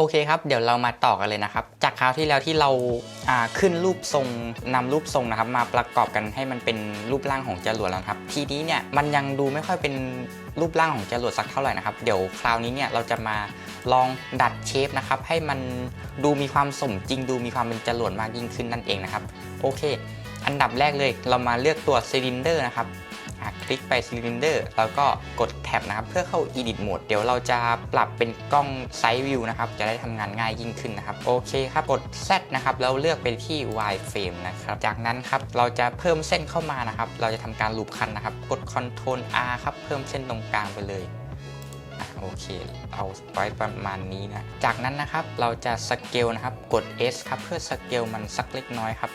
โอเคครับ เดี๋ยวเรามาต่อกันเลยนะครับ จากคราวที่แล้วที่เราขึ้นรูปทรงนำรูปทรงนะครับ มาประกอบกันให้มันเป็นรูปร่างของจรวดแล้วครับ ทีนี้เนี่ยมันยังดูไม่ค่อยเป็นรูปร่างของจรวดสักเท่าไหร่นะครับ เดี๋ยวคราวนี้เนี่ยเราจะมาลองดัดเชฟนะครับ ให้มันดูมีความสมจริง ดูมีความเป็นจรวดมากยิ่งขึ้นนั่นเองนะครับ โอเค อันดับแรกเลยเรามาเลือกตัวซิลินเดอร์นะครับคลิกไป Cylinder แล้วก็กดแท็บนะครับ เพื่อเข้า Edit Mode เดี๋ยวเราจะปรับเป็นกล้อง Side View นะครับ จะได้ทำงานง่ายยิ่งขึ้นนะครับ โอเคครับ กด Z นะครับ แล้วเลือกไปที่ Y Frame นะครับ จากนั้นครับ เราจะเพิ่มเส้นเข้ามานะครับ เราจะทำการลูปคันนะครับ กด Ctrl R ครับ เพิ่มเส้นตรงกลางไปเลยโอเค เอาไว้ประมาณนี้นะ จากนั้นนะครับ เราจะสเกลนะครับ กด S ครับ เพื่อสเกลมันสักเล็กน้อยครับ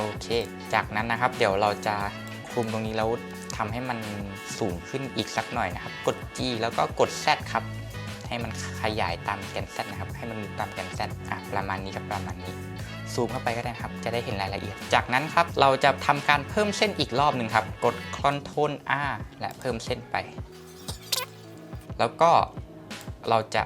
โอเค จากนั้นนะครับเดี๋ยวเราจะคลุมตรงนี้แล้วทำให้มันสูงขึ้นอีกสักหน่อยนะครับ กด G แล้วก็กด Z ครับ ให้มันขยายตามแกน Z นะครับ ให้มันมีตามแกน Z อะประมาณนี้กับประมาณนี้ซูมเข้าไปก็ได้ครับ จะได้เห็นรายละเอียด จากนั้นครับ เราจะทำการเพิ่มเส้นอีกรอบหนึ่งครับ กด Ctrl R และเพิ่มเส้นไป แล้วก็เราจะ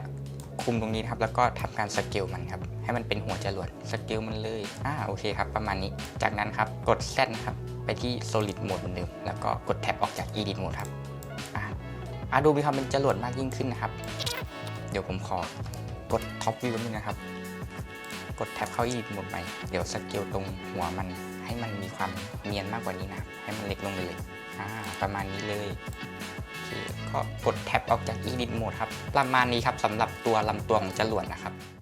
คุมตรงนี้ครับ แล้วก็ทำการสเกลมันครับ ให้มันเป็นหัวจรวดสเกลมันเลยอ่าโอเคครับ ประมาณนี้ จากนั้นครับ กด Z นครับ ไปที่ solid mode เหมือนเดิม แล้วก็กดแท็บออกจาก edit mode ครับอ่าอ่าดูมีความเป็นจรวดมากยิ่งขึ้นนะครับ เดี๋ยวผมขอกด top view นิดนึงนะครับ กดแท็บเข้า edit mode ไป เดี๋ยวสเกลตรงหัวมันให้มันมีความเนียนมากกว่านี้นะครับ ให้มันเล็กลงไปเลย อ่า ประมาณนี้เลย ก็กดแท็บออกจาก Edit Mode ครับ ประมาณนี้ครับสำหรับตัวลำตัวของจรวดนะครับ